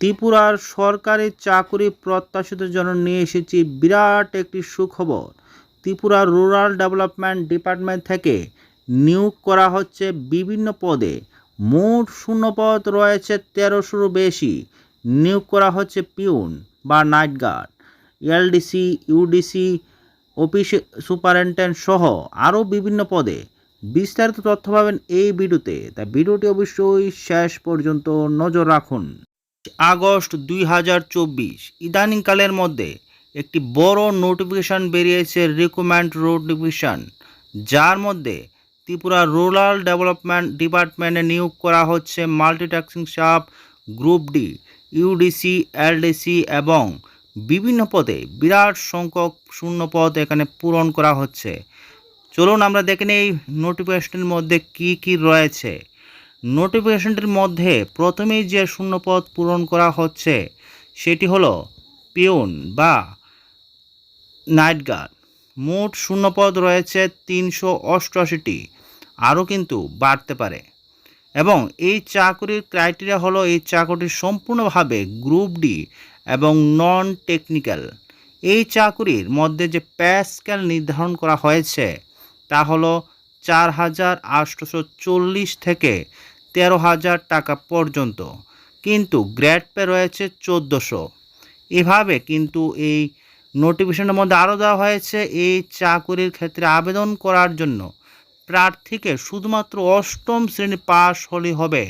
ত্রিপুরার সরকারি চাকরি প্রত্যাশীদের জন্য নিয়ে এসেছি বিরাট একটি সুখবর। ত্রিপুরা রুরাল ডেভেলপমেন্ট ডিপার্টমেন্ট থেকে নিয়োগ করা হচ্ছে বিভিন্ন পদে। মোট শূন্যপদ রয়েছে তেরোশোরও বেশি। নিয়োগ করা হচ্ছে পিউন বা night guard, LDC, UDC, office superintendent সহ আরও বিভিন্ন পদে। বিস্তারিত তথ্য পাবেন এই ভিডিওতে। তাই ভিডিওটি অবশ্যই শেষ পর্যন্ত নজর রাখুন। আগস্ট দুই হাজার চব্বিশ। ইদানিংকালের মধ্যে একটি বড় নোটিফিকেশান বেরিয়েছে রিকমেন্ড নোটিফিকেশান যার মধ্যে ত্রিপুরা রুরাল ডেভেলপমেন্ট ডিপার্টমেন্টে নিয়োগ করা হচ্ছে multitasking sub group D, UDC, LDC এবং বিভিন্ন পদে বিরাট সংখ্যক শূন্য পদ এখানে পূরণ করা হচ্ছে। চলুন আমরা দেখে নেই নোটিফিকেশনের মধ্যে কি কি রয়েছে। নোটিফিকেশনটির মধ্যে প্রথমেই যে শূন্যপদ পূরণ করা হচ্ছে, সেটি হলো পিউন বা নাইট গার্ড। মোট শূন্যপদ রয়েছে তিনশো অষ্টআশিটি, আরও কিন্তু বাড়তে পারে। এবং এই চাকরির ক্রাইটেরিয়া হলো এই চাকরিটি সম্পূর্ণভাবে গ্রুপ ডি এবং নন টেকনিক্যাল এই চাকরির মধ্যে যে পে স্কেল নির্ধারণ করা হয়েছে, তা হলো চার হাজার আটশোশো চল্লিশ থেকে তেরো হাজার টাকা পর্যন্ত। কিন্তু গ্রেড পে রয়েছে চোদ্দোশো। এভাবে কিন্তু এই নোটিফিকেশনের মধ্যে আরও দেওয়া হয়েছে এই চাকুরির ক্ষেত্রে আবেদন করার জন্য। প্রার্থীকে শুধুমাত্র অষ্টম শ্রেণি পাশ হলেই হবে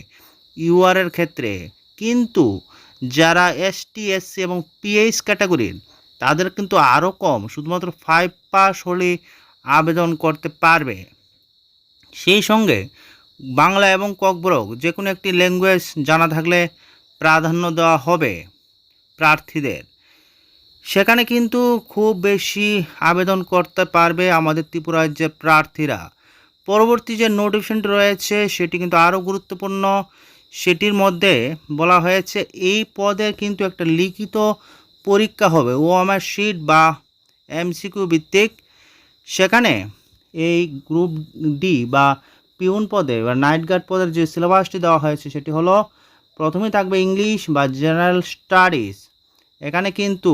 ইউআরের ক্ষেত্রে। কিন্তু যারা এসটি এসসি এবং পিএইচ ক্যাটাগরির, তাদের কিন্তু আরও কম, শুধুমাত্র ফাইভ পাস হলেই আবেদন করতে পারবে। সেই সঙ্গে বাংলা এবং ককবরক যে কোনো একটি ল্যাঙ্গুয়েজ জানা থাকলে প্রাধান্য দেওয়া হবে প্রার্থীদের। সেখানে কিন্তু খুব বেশি আবেদন করতে পারবে আমাদের ত্রিপুরার যে প্রার্থীরা। পরবর্তী যে নোটিফিকেশনটি রয়েছে, সেটি কিন্তু আরও গুরুত্বপূর্ণ। সেটির মধ্যে বলা হয়েছে, এই পদে কিন্তু একটা লিখিত পরীক্ষা হবে ও আমার শিট বা এমসিকিউ ভিত্তিক। সেখানে এই গ্রুপ ডি বা পিউন পদে বা নাইট গার্ড পদের যে সিলেবাসটি দেওয়া হয়েছে সেটি হলো প্রথমে থাকবে ইংলিশ বা জেনারেল স্টাডিজ এখানে কিন্তু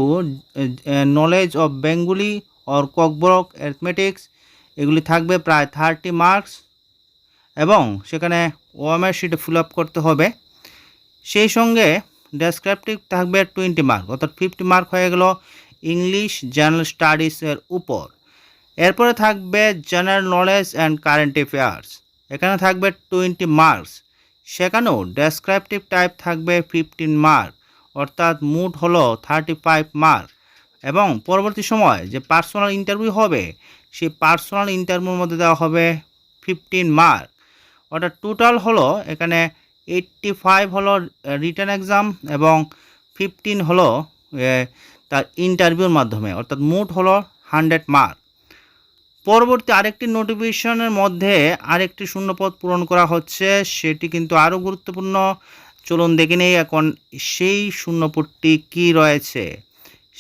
knowledge of Bengali or Kokborok arithmetic এগুলি থাকবে প্রায় থার্টি মার্কস এবং সেখানে ওয়ামের শিটে ফিল আপ করতে হবে। সেই সঙ্গে ডেসক্রিপটিভ থাকবে টোয়েন্টি মার্ক অর্থাৎ ফিফটি মার্ক হয়ে গেল ইংলিশ জেনারেল স্টাডিজের উপর। এরপরে থাকবে general knowledge and current affairs এখানে থাকবে টোয়েন্টি মার্কস। সেখানেও ডেসক্রাইপটিভ টাইপ থাকবে ফিফটিন মার্ক, অর্থাৎ মোট হলো থার্টি ফাইভ মার্ক। এবং পরবর্তী সময় যে পার্সোনাল ইন্টারভিউ হবে, সেই পার্সোনাল ইন্টারভিউর মধ্যে দেওয়া হবে ফিফটিন মার্ক। অর্থাৎ টোটাল হলো এখানে এইট্টি ফাইভ হলো রিটার্ন এক্সাম এবং ফিফটিন হলো তার ইন্টারভিউর মাধ্যমে। অর্থাৎ মোট হলো হান্ড্রেড মার্ক। পরবর্তী আরেকটি নোটিফিকেশনের মধ্যে আরেকটি শূন্যপদ পূরণ করা হচ্ছে। সেটি কিন্তু আরও গুরুত্বপূর্ণ। চলুন দেখে নেই এখন সেই শূন্যপদটি কি রয়েছে।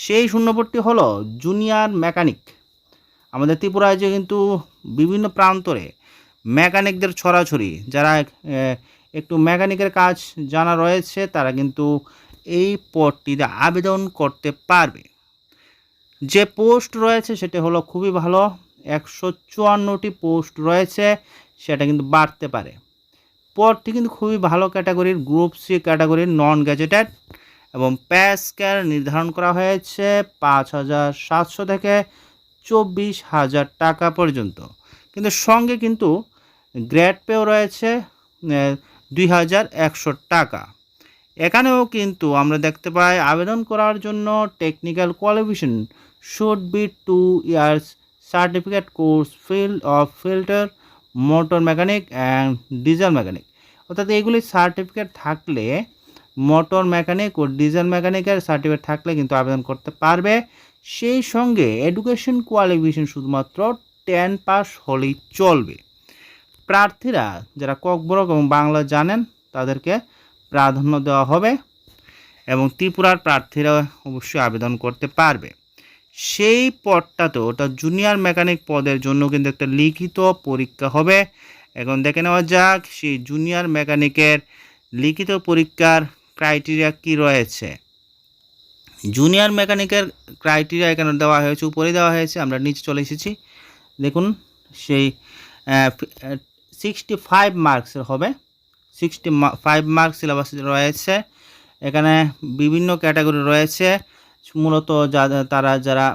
সেই শূন্যপদটি হলো জুনিয়র মেকানিক আমাদের ত্রিপুরা রাজ্যে কিন্তু বিভিন্ন প্রান্তরে মেকানিকদের ছড়াছড়ি, যারা একটু মেকানিকের কাজ জানা রয়েছে, তারা কিন্তু এই পদটিতে আবেদন করতে পারবে। যে পোস্ট রয়েছে, সেটা হলো খুবই ভালো। একশো চুয়ান্নটি পোস্ট রয়েছে, সেটা কিন্তু বাড়তে পারে। পদটি কিন্তু খুবই ভালো ক্যাটাগরির, গ্রুপ সি ক্যাটাগরির নন গ্যাজেটেড এবং প্যাসক্যাল নির্ধারণ করা হয়েছে পাঁচ হাজার সাতশো থেকে চব্বিশ হাজার টাকা পর্যন্ত। কিন্তু সঙ্গে কিন্তু গ্রেড পেও রয়েছে দুই হাজার একশো টাকা। এখানেও কিন্তু আমরা দেখতে পাই আবেদন করার জন্য technical qualification should be two years certificate course field of filter motor mechanic and diesel mechanic অর্থাৎ এগুলি সার্টিফিকেট থাকলে মোটর মেকানিক ও ডিজেল মেকানিকের সার্টিফিকেট থাকলে কিন্তু আবেদন করতে পারবে। সেই সঙ্গে এডুকেশন কোয়ালিফিকেশন শুধুমাত্র টেন পাস হলেই চলবে। প্রার্থীরা যারা ককবরক এবং বাংলা জানেন, তাদেরকে প্রাধান্য দেওয়া হবে এবং ত্রিপুরার প্রার্থীরা অবশ্যই আবেদন করতে পারবে। সেই পদটাতে ওটা জুনিয়র মেকানিক পদের জন্য কিন্তু একটা লিখিত পরীক্ষা হবে। এখন দেখে নেওয়া যাক, সেই জুনিয়র মেকানিকের লিখিত পরীক্ষার ক্রাইটেরিয়া কি রয়েছে। জুনিয়র মেকানিকের ক্রাইটেরিয়া এখানে দেওয়া হয়েছে উপরে দেওয়া হয়েছে, আমরা নিচে চলে এসেছি। দেখুন, সেই সিক্সটি ফাইভ মার্কসের হবে। সিক্সটি ফাইভ মার্কস সিলেবাস রয়েছে। এখানে বিভিন্ন ক্যাটাগরি রয়েছে। মূলত তারা যারা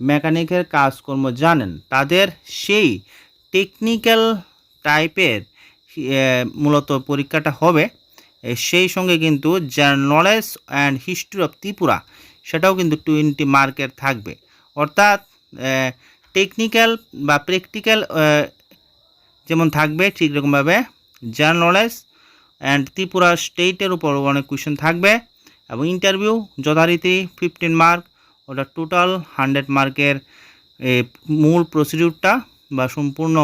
মেকানিকের কাজকর্ম জানেন, তাদের সেই টেকনিক্যাল টাইপের মূলত পরীক্ষাটা হবে। সেই সঙ্গে কিন্তু knowledge and history of Tripura, সেটাও কিন্তু টোয়েন্টি মার্কের থাকবে। অর্থাৎ টেকনিক্যাল বা প্র্যাকটিক্যাল যেমন থাকবে ঠিক রকমভাবে নলেজ অ্যান্ড ত্রিপুরা স্টেটের উপর অনেক কোয়েশ্চেন থাকবে। এবং ইন্টারভিউ যথারীতি ফিফটিন মার্ক ওটা টোটাল হান্ড্রেড মার্কের মূল প্রসিডিউরটা বা সম্পূর্ণ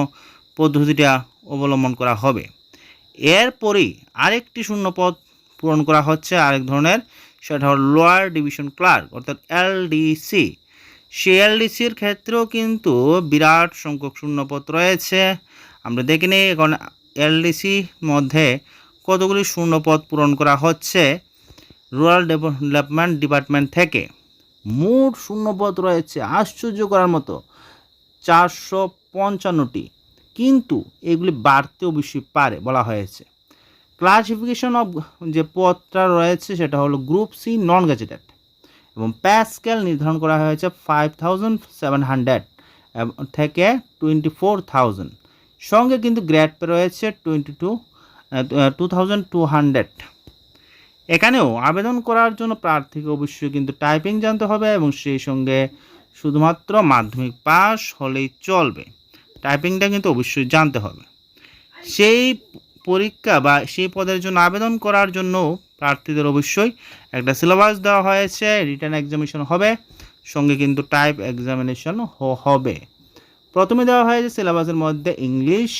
পদ্ধতিটা অবলম্বন করা হবে। এরপরেই আরেকটি শূন্যপদ পূরণ করা হচ্ছে আরেক ধরনের, সেটা হল লোয়ার ডিভিশন ক্লার্ক অর্থাৎ এলডিসি সেই এলডিসির ক্ষেত্রেও কিন্তু বিরাট সংখ্যক শূন্যপদ রয়েছে। আমরা দেখে নিই এখন এলডিসি মধ্যে কতগুলি শূন্যপদ পূরণ করা হচ্ছে। রুরাল ডেভেলপমেন্ট ডিপার্টমেন্ট থেকে। মোট শূন্যপদ রয়েছে আশ্চর্য করার মতো চারশো পঞ্চান্নটি। কিন্তু এগুলি বাড়তে অবশ্যই পারে বলা হয়েছে। ক্লাসিফিকেশন অফ যে পদটা রয়েছে সেটা হলো গ্রুপ সি নন গ্যাজেটেড এবং প্যাসকেল নির্ধারণ করা হয়েছে ফাইভ থাউজেন্ড সেভেন হান্ড্রেড থেকে টোয়েন্টি ফোর থাউজেন্ড সঙ্গে কিন্তু গ্রেড পে রয়েছে twenty two two thousand two hundred এখানেও আবেদন করার জন্য প্রার্থীকে অবশ্যই কিন্তু টাইপিং জানতে হবে এবং সেই সঙ্গে শুধুমাত্র মাধ্যমিক পাস হলেই চলবে। টাইপিংটা কিন্তু অবশ্যই জানতে হবে। সেই পরীক্ষা বা সেই পদের জন্য আবেদন করার জন্য প্রার্থীদের অবশ্যই একটা সিলেবাস দেওয়া হয়েছে রিটার্ন এক্সামিনেশন হবে, সঙ্গে কিন্তু টাইপ এক্সামিনেশন হবে। প্রথমে দেওয়া হয়েছে সিলেবাসের মধ্যে ইংলিশ,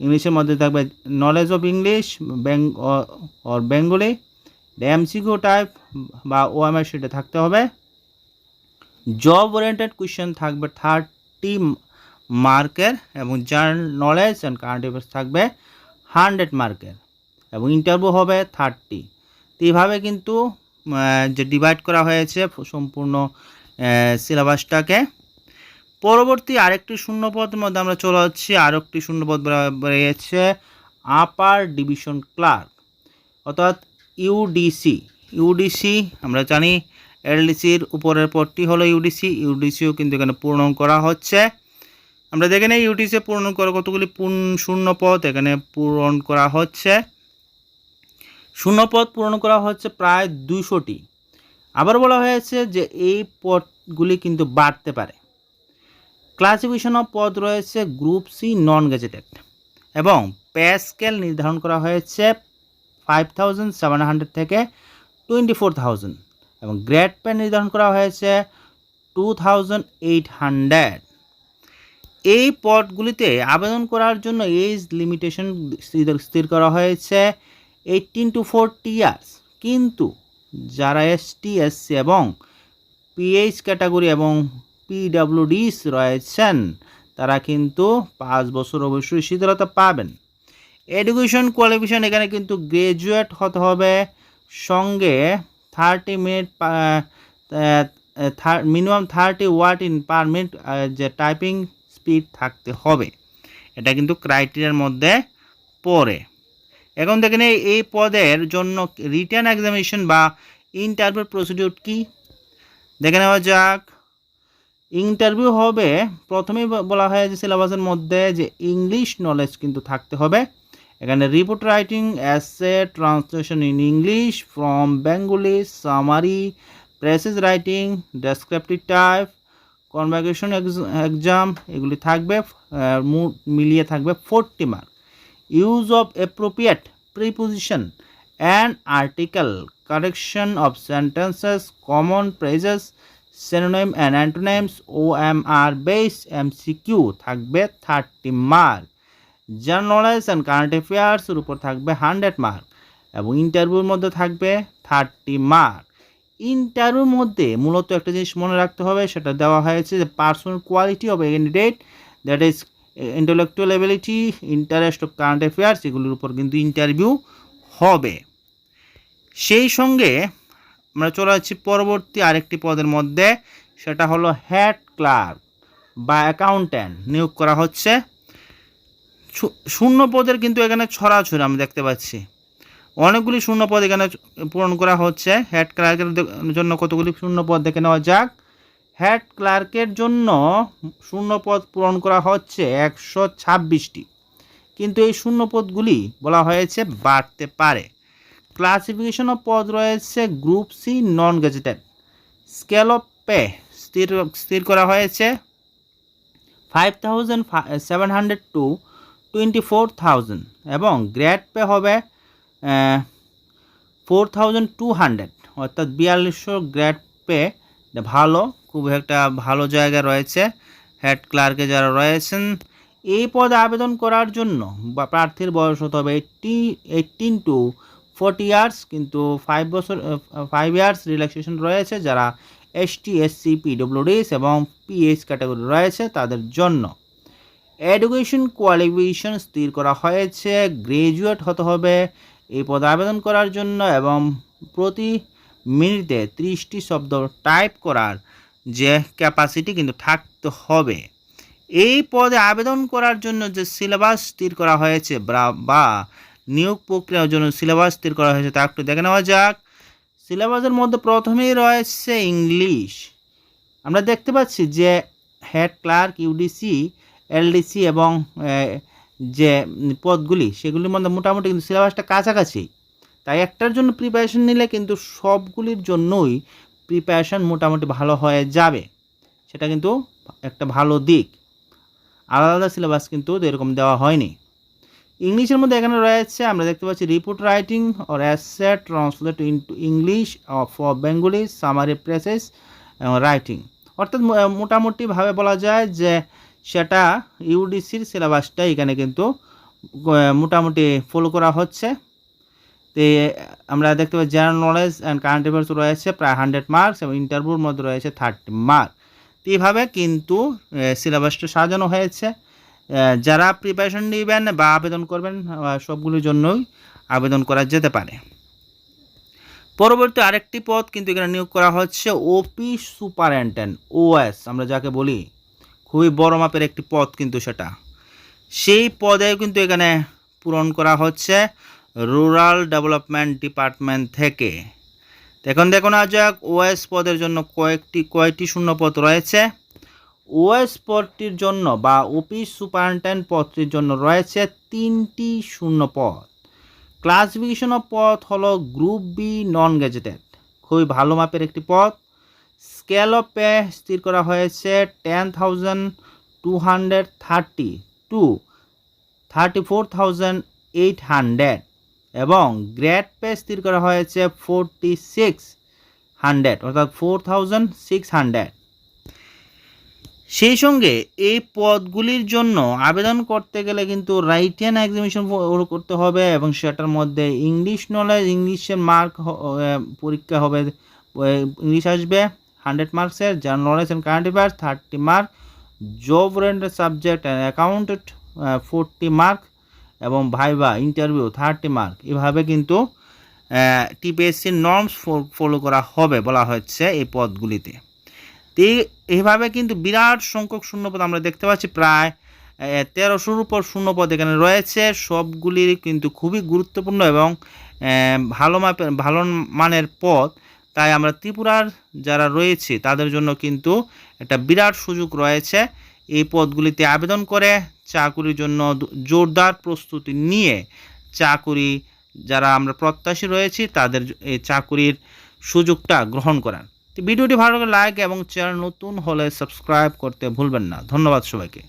ইংলিশের মধ্যে থাকবে নলেজ অফ ইংলিশ ব্যাং অর বেঙ্গলি এমসিকিউ টাইপ বা ওএমআই সেটা থাকতে হবে। জব ওরিয়েন্টেড কোয়েশ্চেন থাকবে থার্টি মার্কের এবং general knowledge and current affairs থাকবে হান্ড্রেড মার্কের এবং ইন্টারভিউ হবে থার্টি তো এইভাবে কিন্তু যে ডিভাইড করা হয়েছে সম্পূর্ণ সিলেবাসটাকে পরবর্তী আরেকটি শূন্যপদের মধ্যে আমরা চলে যাচ্ছি। আরেকটি শূন্যপদ বেরিয়েছে আপার ডিভিশন ক্লার্ক অর্থাৎ ইউডিসি ইউডিসি আমরা জানি এলডিসির উপরের পদটি হলো ইউডিসি ইউডিসিও কিন্তু এখানে পূরণ করা হচ্ছে। আমরা দেখে নিই ইউডিসি পূরণ করা কতগুলি শূন্য পদ এখানে পূরণ করা হচ্ছে। শূন্য পদ পূরণ করা হচ্ছে প্রায় দুশোটি আবার বলা হয়েছে যে এই পদগুলি কিন্তু বাড়তে পারে। ক্লাসিফিকেশন অফ পদ রয়েছে গ্রুপ সি নন গেজেটেড এবং পে স্কেল নির্ধারণ করা হয়েছে ফাইভ থাউজেন্ড সেভেন হান্ড্রেড থেকে টোয়েন্টি ফোর থাউজেন্ড এবং গ্রেড পে নির্ধারণ করা হয়েছে টু থাউজেন্ড এইট হান্ড্রেড। এই পদগুলিতে আবেদন করার জন্য এজ লিমিটেশন স্থির করা হয়েছে এইটিন টু ফোরটি ইয়ার্স। কিন্তু যারা এসটি এসসি এবং পিএইচ ক্যাটাগরি এবং পিডাব্লিউডিস রয়েছেন, তারা কিন্তু পাঁচ বছর অবশ্যই শীতলতা পাবেন। এডুকেশন কোয়ালিফিকেশন এখানে কিন্তু গ্রাজুয়েট হতে হবে। সঙ্গে thirty minute minimum thirty word in per minute যে টাইপিং স্পিড থাকতে হবে। এটা কিন্তু ক্রাইটেরিয়ার মধ্যে পড়ে। এখন দেখেন এই- পদের জন্য রিটার্ন এক্সামিনেশন বা ইন্টারভিউ প্রসিডিউর কি? দেখে নেওয়া যাক। ইন্টারভিউ হবে, প্রথমেই বলা হয়েছে সিলেবাসের মধ্যে যে ইংলিশ নলেজ কিন্তু থাকতে হবে। এখানে report writing essay translation in English from Bengali summary precis writing descriptive type conversation exam এগুলি থাকবে মিলিয়ে থাকবে forty mark use of appropriate preposition and article correction of sentences common phrases synonym and antonyms OMR based MCQ থাকবে thirty mark general knowledge and current অ্যাফেয়ার্সের উপর থাকবে hundred mark এবং ইন্টারভিউর মধ্যে থাকবে থার্টি মার্ক। ইন্টারভিউর মধ্যে মূলত একটা জিনিস মনে রাখতে হবে, সেটা দেওয়া হয়েছে যে personal quality of candidate, that is intellectual ability, interest of current affairs, এগুলির উপর কিন্তু ইন্টারভিউ হবে। সেই সঙ্গে আমরা চলে যাচ্ছি পরবর্তী আরেকটি পদের মধ্যে, সেটা হলো হেড ক্লার্ক বা অ্যাকাউন্ট্যান্ট নিয়োগ করা হচ্ছে। শূন্য পদের কিন্তু এখানে ছড়াছড়ি আমি দেখতে পাচ্ছি। অনেকগুলি শূন্য পদ এখানে পূরণ করা হচ্ছে। হেড ক্লার্কের জন্য কতগুলি শূন্য পদ দেখে নেওয়া যাক। হেড ক্লার্কের জন্য শূন্য পদ পূরণ করা হচ্ছে একশো ছাব্বিশটি। কিন্তু এই শূন্য পদগুলি বলা হয়েছে বাড়তে পারে। ক্লাসিফিকেশন অফ পদ রয়েছে group C non gazetted scale of pay স্থির স্থির করা হয়েছে। Five thousand seven hundred to twenty four thousand এবং গ্রেড পে হবে ফোর থাউজেন্ড টু হান্ড্রেড। অর্থাৎ বিয়াল্লিশশো গ্রেড পে। ভালো, খুব একটা ভালো জায়গা রয়েছে। হেড ক্লার্কে যারা রয়েছেন, এই পদে আবেদন করার জন্য প্রার্থীর বয়স হতে হবে eighty eighteen to forty years কিন্তু ফাইভ বছর ফাইভ ইয়ার্স রিল্যাক্সেশন রয়েছে। যারা এসটি এসসি পিডব্লিউডিস এবং পিএইচ ক্যাটাগরি রয়েছে, তাদের জন্য। এডুকেশন কোয়ালিফিকেশন স্থির করা হয়েছে। গ্রাজুয়েট হতে হবে। এই পদে আবেদন করার জন্য এবং প্রতি মিনিটে ত্রিশটি শব্দ টাইপ করার যে ক্যাপাসিটি কিন্তু থাকতে হবে। এই পদে আবেদন করার জন্য যে সিলেবাস স্থির করা হয়েছে বা নিয়োগ প্রক্রিয়ার জন্য সিলেবাস স্থির করা হয়েছে তা একটু দেখে নেওয়া যাক। সিলেবাসের মধ্যে প্রথমেই রয়েছে ইংলিশ আমরা দেখতে পাচ্ছি যে হেড ক্লার্ক ইউডিসি এলডিসি এবং যে পদগুলি, সেগুলির মধ্যে মোটামুটি কিন্তু সিলেবাসটা কাছাকাছি। তাই একটার জন্য প্রিপারেশন নিলে কিন্তু সবগুলির জন্যই প্রিপারেশন মোটামুটি ভালো হয়ে যাবে। সেটা কিন্তু একটা ভালো দিক। আলাদা আলাদা সিলেবাস কিন্তু এরকম দেওয়া হয়নি। ইংলিশের মধ্যে এখানে রয়েছে, আমরা দেখতে পাচ্ছি report writing or essay translate into English for Bengali summary precis writing অর্থাৎ মোটামুটিভাবে বলা যায় যে সেটা ইউডিসির সিলেবাসটা এখানে কিন্তু মোটামুটি ফলো করা হচ্ছে। তো আমরা দেখতে পাই general knowledge and current affairs রয়েছে প্রায় হান্ড্রেড মার্কস এবং ইন্টারভিউর মধ্যে রয়েছে থার্টি মার্ক এইভাবে কিন্তু সিলেবাসটা সাজানো হয়েছে। যারা প্রিপারেশন নেবেন বা আবেদন করবেন সবগুলোর জন্যই আবেদন করা যেতে পারে। পরবর্তী আরেকটি পদ কিন্তু এখানে নিয়োগ করা হচ্ছে ওপি সুপারেন্টেন্ট ওএস আমরা যাকে বলি। খুবই বড় মাপের একটি পদ কিন্তু সেটা। সেই পদে কিন্তু এখানে পূরণ করা হচ্ছে রুরাল ডেভেলপমেন্ট ডিপার্টমেন্ট থেকে। এখন দেখুন আজ যাক ওএস পদের জন্য কয়েকটি, কয়টি শূন্য পদ রয়েছে। ওএস পদটির জন্য বা অফিস সুপারিনটেন্ডেন্ট পদটির জন্য রয়েছে তিনটি শূন্য পদ ক্লাসিফিকেশন অফ পদ হলো গ্রুপ বি নন গেজেটেড খুবই ভালো মাপের একটি পদ। স্কেল অফ পে স্থির করা হয়েছে ten thousand two hundred thirty to thirty four thousand eight hundred এবং গ্রেড পে স্থির করা হয়েছে ফোরটি সিক্স হান্ড্রেড অর্থাৎ ফোর থাউজেন্ড সিক্স হান্ড্রেড সেই সঙ্গে এই পদগুলির জন্য আবেদন করতে গেলে কিন্তু রাইটিয়ান এক্সামিনেশন করতে হবে এবং সেটার মধ্যে ইংলিশ নলেজ ইংলিশের মার্ক পরীক্ষা হবে ইংলিশ আসবে। হান্ড্রেড মার্কসের general knowledge and current affairs thirty mark job oriented subject and accounted forty mark এবং ভাইবা ইন্টারভিউ থার্টি মার্ক এভাবে কিন্তু টিপিএসসির নর্মস ফলো করা হবে বলা হচ্ছে এই পদগুলিতে। এইভাবে কিন্তু বিরাট সংখ্যক শূন্যপদ আমরা দেখতে পাচ্ছি, প্রায় তেরোশোর উপর শূন্যপদ এখানে রয়েছে। সবগুলি কিন্তু খুবই গুরুত্বপূর্ণ এবং ভালো মাপের, ভালো মানের পদ। তাই আমরা ত্রিপুরার যারা রয়েছে, তাদের জন্য কিন্তু একটা বিরাট সুযোগ রয়েছে এই পদগুলিতে আবেদন করে, চাকুরির জন্য জোরদার প্রস্তুতি নিয়ে চাকুরি যারা আমরা প্রত্যাশী রয়েছি, তাদের এই চাকুরির সুযোগটা গ্রহণ করার। তো ভিডিওটি ভালো লাগলে লাইক এবং চ্যানেল নতুন হলে সাবস্ক্রাইব করতে ভুলবেন না। ধন্যবাদ সবাইকে।